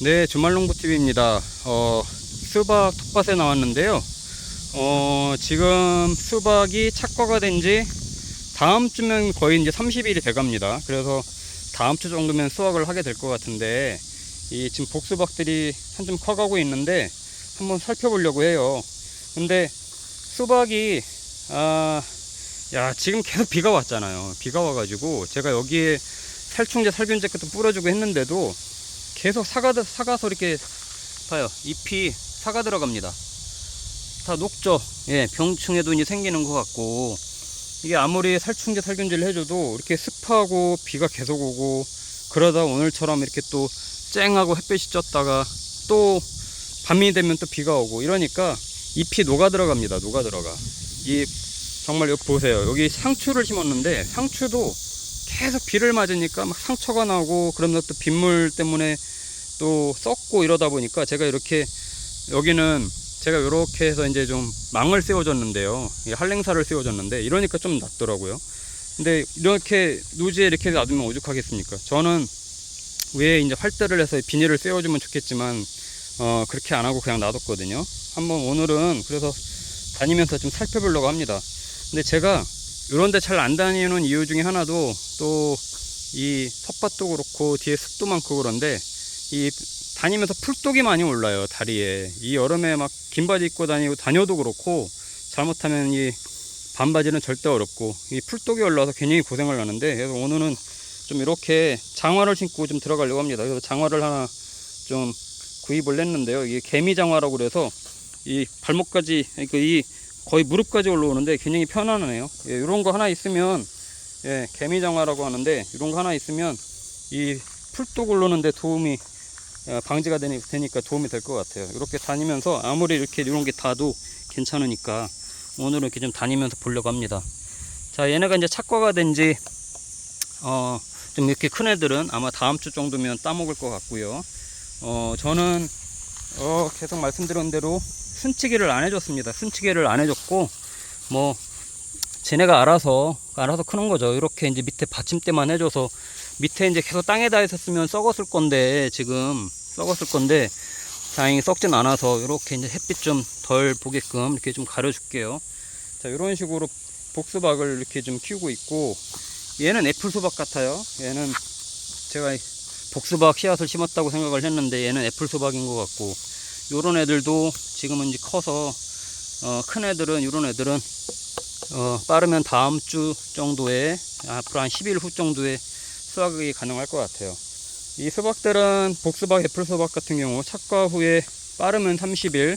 네, 주말농부TV입니다. 어, 수박 텃밭에 나왔는데요. 어, 지금 수박이 착과가 된 지 다음 주면 거의 이제 30일이 돼 갑니다. 그래서 다음 주 정도면 수확을 하게 될 것 같은데, 이 지금 복수박들이 한좀 커가고 있는데, 한번 살펴보려고 해요. 근데 수박이, 아, 야, 지금 계속 비가 왔잖아요. 비가 와가지고, 제가 여기에 살충제, 살균제 같은 거 뿌려주고 했는데도, 계속 사가, 사가서 이렇게 봐요. 잎이 사가 들어갑니다. 다 녹죠. 예, 병충해도 이제 생기는 것 같고, 이게 아무리 살충제, 살균제를 해줘도 이렇게 습하고 비가 계속 오고, 그러다 오늘처럼 이렇게 또 쨍하고 햇빛이 쪘다가 또 밤이 되면 또 비가 오고 이러니까 잎이 녹아 들어갑니다. 녹아 들어가. 이 정말 여기 보세요. 여기 상추를 심었는데 상추도 계속 비를 맞으니까 막 상처가 나고 그러면서 또 빗물 때문에 또 썩고 이러다 보니까 제가 이렇게 여기는 제가 이렇게 해서 이제 좀 망을 씌워줬는데요. 이 한랭사를 씌워줬는데 이러니까 좀 낫더라고요. 근데 이렇게 노지에 이렇게 놔두면 오죽하겠습니까? 저는 위에 이제 활대를 해서 비닐을 씌워주면 좋겠지만 어 그렇게 안 하고 그냥 놔뒀거든요. 한번 오늘은 그래서 다니면서 좀 살펴보려고 합니다. 근데 제가 이런 데 잘 안 다니는 이유 중에 하나도 또 이 텃밭도 그렇고 뒤에 습도 많고 그런데 이 다니면서 풀독이 많이 올라요 다리에. 이 여름에 막 긴 바지 입고 다니고 다녀도 그렇고 잘못하면 이 반바지는 절대 어렵고 이 풀독이 올라와서 굉장히 고생을 하는데 그래서 오늘은 좀 이렇게 장화를 신고 좀 들어가려고 합니다. 그래서 장화를 하나 좀 구입을 했는데요. 이게 개미 장화라고 그래서 이 발목까지 그러니까 이 거의 무릎까지 올라오는데 굉장히 편안하네요 예, 이런 거 하나 있으면 예, 개미 장화라고 하는데 이런 거 하나 있으면 이 풀독 올라오는데 도움이 어, 방지가 되니, 되니까 도움이 될 것 같아요. 이렇게 다니면서 아무리 이렇게 이런 게 다도 괜찮으니까 오늘은 이렇게 좀 다니면서 보려고 합니다. 자, 얘네가 이제 착과가 된지 어, 좀 이렇게 큰 애들은 아마 다음 주 정도면 따먹을 것 같고요. 어, 저는 어, 계속 말씀드린 대로 순치기를 안 해줬습니다. 순치기를 안 해줬고 뭐 쟤네가 알아서 알아서 크는 거죠. 이렇게 이제 밑에 받침대만 해줘서 밑에 이제 계속 땅에다 있었으면 썩었을 건데 지금 썩었을 건데 다행히 썩진 않아서 이렇게 이제 햇빛 좀 덜 보게끔 이렇게 좀 가려줄게요. 자 이런 식으로 복수박을 이렇게 좀 키우고 있고 얘는 애플 수박 같아요. 얘는 제가 복수박 씨앗을 심었다고 생각을 했는데 얘는 애플 수박인 것 같고 요런 애들도 지금은 이제 커서 어, 큰 애들은 요런 애들은 어, 빠르면 다음 주 정도에 앞으로 한 10일 후 정도에 수확이 가능할 것 같아요. 이 수박들은 복수박, 애플 수박 같은 경우 착과 후에 빠르면 30일,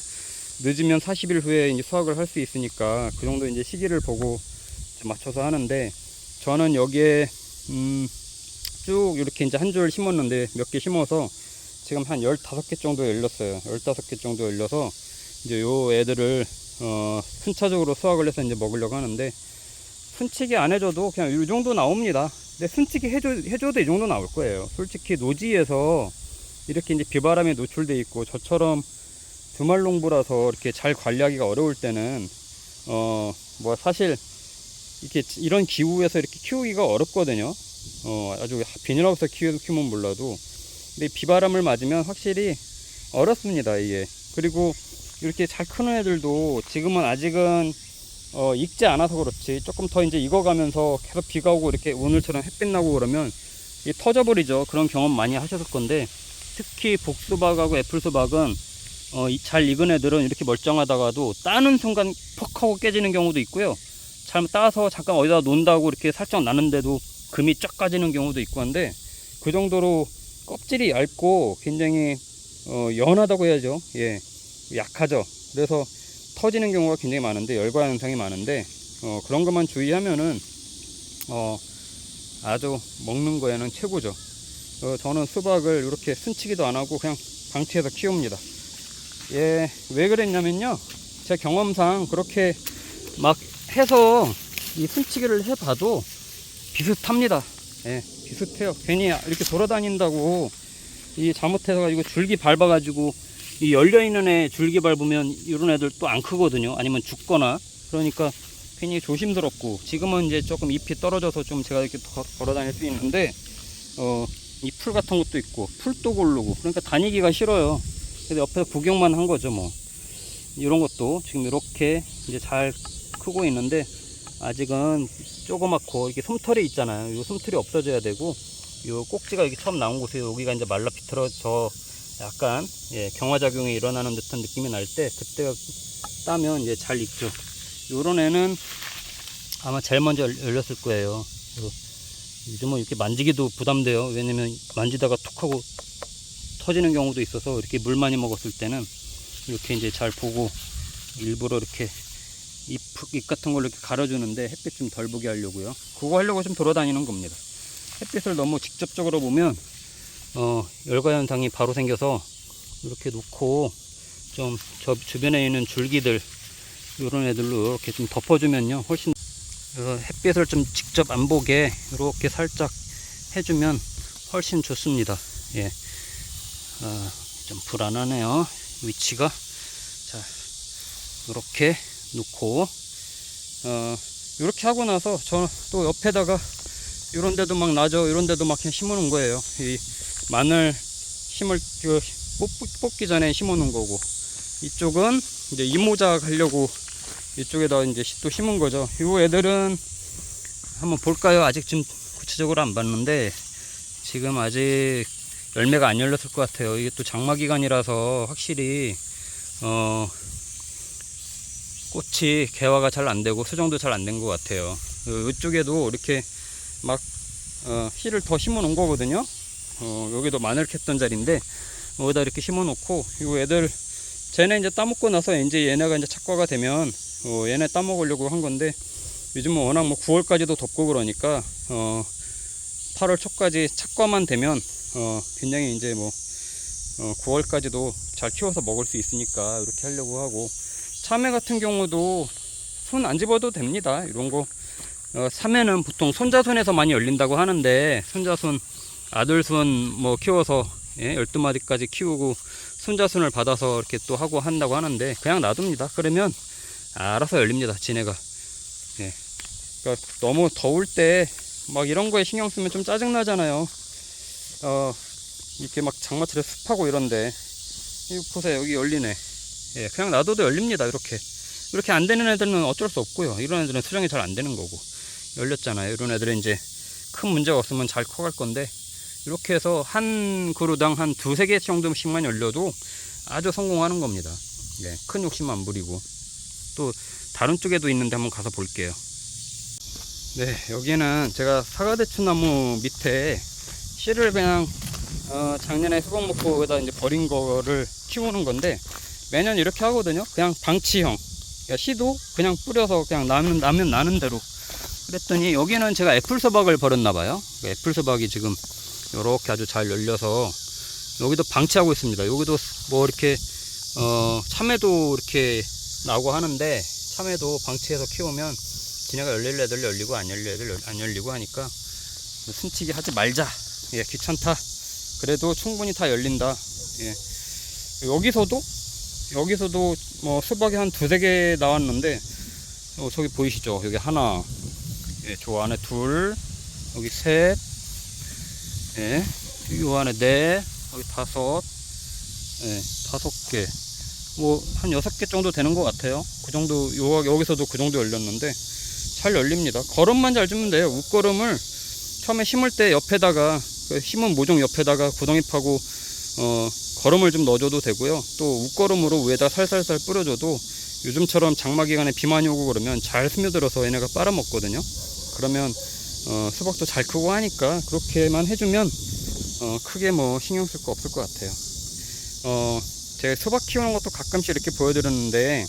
늦으면 40일 후에 이제 수확을 할 수 있으니까 그 정도 이제 시기를 보고 좀 맞춰서 하는데 저는 여기에 음, 쭉 이렇게 이제 한 줄 심었는데 몇 개 심어서 지금 한 15개 정도 열렸어요. 15개 정도 열려서 이제 요 애들을 어, 순차적으로 수확을 해서 이제 먹으려고 하는데 순치기 안 해줘도 그냥 이 정도 나옵니다. 근데 순치기 해줘, 해줘도 이 정도 나올 거예요. 솔직히 노지에서 이렇게 이제 비바람에 노출돼 있고 저처럼 두말 농부라서 이렇게 잘 관리하기가 어려울 때는 어 뭐 사실 이렇게 이런 기후에서 이렇게 키우기가 어렵거든요. 어 아주 비닐하우스 키우, 키우면 몰라도 근데 비바람을 맞으면 확실히 어렵습니다 이게. 그리고 이렇게 잘 크는 애들도 지금은 아직은 어, 익지 않아서 그렇지 조금 더 이제 익어가면서 계속 비가 오고 이렇게 오늘처럼 햇빛 나고 그러면 이 터져버리죠. 그런 경험 많이 하셨을 건데 특히 복수박하고 애플수박은 어, 이- 잘 익은 애들은 이렇게 멀쩡하다가도 따는 순간 퍽 하고 깨지는 경우도 있고요. 잘못 따서 잠깐 어디다 놓는다고 이렇게 살짝 나는데도 금이 쫙 까지는 경우도 있고 한데 그 정도로 껍질이 얇고 굉장히 어, 연하다고 해야죠 예 약하죠 그래서 터지는 경우가 굉장히 많은데 열과 현상이 많은데 어, 그런 것만 주의하면은 어, 아주 먹는 거에는 최고죠. 어, 저는 수박을 이렇게 순치기도 안 하고 그냥 방치해서 키웁니다. 예, 왜 그랬냐면요. 제 경험상 그렇게 막 해서 이 순치기를 해봐도 비슷합니다. 예, 비슷해요. 괜히 이렇게 돌아다닌다고 이 잘못해서 가지고 줄기 밟아가지고 이 열려있는 애 줄기 밟으면 이런 애들 또 안 크거든요. 아니면 죽거나. 그러니까 굉장히 조심스럽고 지금은 이제 조금 잎이 떨어져서 좀 제가 이렇게 더- 걸어 다닐 수 있는데 어 이 풀 같은 것도 있고 풀도 고르고 그러니까 다니기가 싫어요. 그래서 옆에서 구경만 한 거죠 뭐. 이런 것도 지금 이렇게 이제 잘 크고 있는데 아직은 조그맣고 이렇게 솜털이 있잖아요. 이 솜털이 없어져야 되고 요 꼭지가 여기 처음 나온 곳에 여기가 이제 말라 비틀어져 약간 예, 경화작용이 일어나는 듯한 느낌이 날 때 그때 따면 이제 잘 익죠. 요런 애는 아마 제일 먼저 열- 열렸을 거예요. 요즘은 이렇게 만지기도 부담돼요. 왜냐면 만지다가 툭 하고 터지는 경우도 있어서 이렇게 물 많이 먹었을 때는 이렇게 이제 잘 보고 일부러 이렇게 잎, 잎 같은 걸로 이렇게 가려주는데 햇빛 좀 덜 보게 하려고요. 그거 하려고 좀 돌아다니는 겁니다. 햇빛을 너무 직접적으로 보면 어, 열과 현상이 바로 생겨서 이렇게 놓고 좀 저 주변에 있는 줄기들 이런 애들로 이렇게 좀 덮어주면요 훨씬 어, 햇빛을 좀 직접 안 보게 이렇게 살짝 해주면 훨씬 좋습니다. 예, 아, 좀 불안하네요 위치가 자 이렇게 놓고 어, 이렇게 하고 나서 저 또 옆에다가 이런 데도 막 나죠 이런 데도 막 심어 놓은 거예요. 이 마늘 심을 그 뽑, 뽑기 전에 심어 놓은 거고. 이쪽은 이제 이모작 하려고 이쪽에다 이제 또 심은 거죠. 이 애들은 한번 볼까요? 아직 좀 구체적으로 안 봤는데 지금 아직 열매가 안 열렸을 것 같아요. 이게 또 장마 기간이라서 확실히 어 꽃이 개화가 잘 안 되고 수정도 잘 안 된 것 같아요. 그 이쪽에도 이렇게 막 어, 씨를 더 심어 놓은 거거든요. 어, 여기도 마늘 캤던 자리인데 여기다 이렇게 심어 놓고 이 애들 쟤네 이제 따먹고 나서 이제 얘네가 이제 착과가 되면 어, 얘네 따먹으려고 한 건데 요즘은 워낙 뭐 9월까지도 덥고 그러니까 어, 8월 초까지 착과만 되면 어, 굉장히 이제 뭐 어, 9월까지도 잘 키워서 먹을 수 있으니까 이렇게 하려고 하고 참외 같은 경우도 손 안 집어도 됩니다. 이런 거 어, 참외는 보통 손자손에서 많이 열린다고 하는데 손자손 아들손 뭐 키워서 예, 12마디까지 키우고 손자손을 받아서 이렇게 또 하고 한다고 하는데 그냥 놔둡니다. 그러면 알아서 열립니다. 지네가. 예. 그러니까 너무 더울 때 막 이런 거에 신경 쓰면 좀 짜증 나잖아요. 어, 이렇게 막 장마철에 습하고 이런데 이거 보세요. 여기 열리네. 예, 그냥 놔둬도 열립니다. 이렇게. 이렇게 안 되는 애들은 어쩔 수 없고요. 이런 애들은 수정이 잘 안 되는 거고. 열렸잖아요. 이런 애들은 이제 큰 문제가 없으면 잘 커갈 건데, 이렇게 해서 한 그루당 한 두세 개 정도씩만 열려도 아주 성공하는 겁니다. 예, 큰 욕심 안 부리고. 또 다른 쪽에도 있는데 한번 가서 볼게요. 네, 여기는 제가 사과대추 나무 밑에 씨를 그냥 어, 작년에 수박 먹고 여기다 이제 버린 거를 키우는 건데 매년 이렇게 하거든요. 그냥 방치형. 그러니까 씨도 그냥 뿌려서 그냥 나면, 나면 나는 대로. 그랬더니 여기는 제가 애플 수박을 버렸나 봐요. 그 애플 수박이 지금 이렇게 아주 잘 열려서 여기도 방치하고 있습니다. 여기도 뭐 이렇게 어, 참외도 이렇게 나고 하는데 참외도 방치해서 키우면 지네가 열릴 애들 열리고 안 열릴 애들 열- 안 열리고 하니까 순치기 하지 말자. 예, 귀찮다. 그래도 충분히 다 열린다. 예. 여기서도 여기서도 뭐 수박이 한 두세 개 나왔는데 어, 저기 보이시죠? 여기 하나, 예, 저 안에 둘, 여기 셋, 예, 요 안에 넷, 여기 다섯, 예, 다섯 개, 뭐 한 여섯 개 정도 되는 것 같아요. 그 정도 요 여기서도 그 정도 열렸는데 잘 열립니다. 걸음만 잘 주면 돼요. 웃걸음을 처음에 심을 때 옆에다가 그 심은 모종 옆에다가 구덩이 파고 어, 걸음을 좀 넣어줘도 되고요. 또 웃걸음으로 위에다 살살살 뿌려줘도 요즘처럼 장마 기간에 비 많이 오고 그러면 잘 스며들어서 얘네가 빨아먹거든요. 그러면 어, 수박도 잘 크고 하니까 그렇게만 해주면 어, 크게 뭐 신경 쓸 거 없을 것 같아요. 어, 제가 수박 키우는 것도 가끔씩 이렇게 보여드렸는데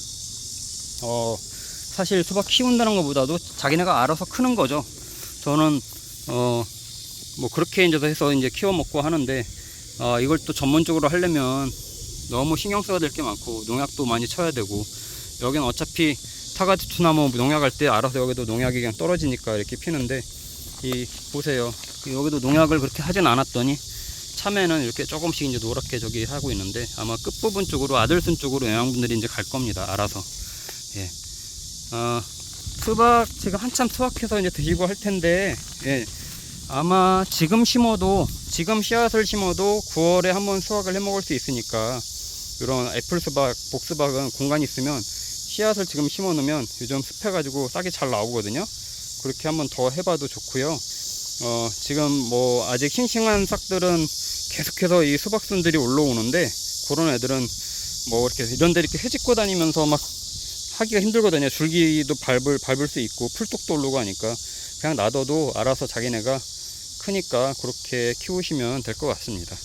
어, 사실 수박 키운다는 것보다도 자기네가 알아서 크는 거죠. 저는 어, 뭐 그렇게 이제 해서 이제 키워 먹고 하는데 아, 이걸 또 전문적으로 하려면 너무 신경 써야 될 게 많고 농약도 많이 쳐야 되고 여긴 어차피 사과대추나무 농약할 때 알아서 여기도 농약이 그냥 떨어지니까 이렇게 피는데 이 보세요 여기도 농약을 그렇게 하진 않았더니 참외는 이렇게 조금씩 이제 노랗게 저기 하고 있는데 아마 끝부분 쪽으로 아들순 쪽으로 영양분들이 이제 갈 겁니다 알아서 예. 어, 수박 지금 한참 수확해서 이제 드시고 할 텐데 예. 아마 지금 심어도 지금 씨앗을 심어도 9월에 한번 수확을 해 먹을 수 있으니까 이런 애플 수박, 복수박은 공간이 있으면 씨앗을 지금 심어 놓으면 요즘 습해 가지고 싹이 잘 나오거든요. 그렇게 한번 더 해봐도 좋고요. 어, 지금 뭐 아직 싱싱한 싹들은 계속해서 이 수박순들이 올라오는데 그런 애들은 뭐 이렇게 이런 데 이렇게 헤집고 다니면서 막 하기가 힘들거든요. 줄기도 밟을 밟을 수 있고 풀독도 오르고 하니까 그냥 놔둬도 알아서 자기네가 크니까 그렇게 키우시면 될 것 같습니다.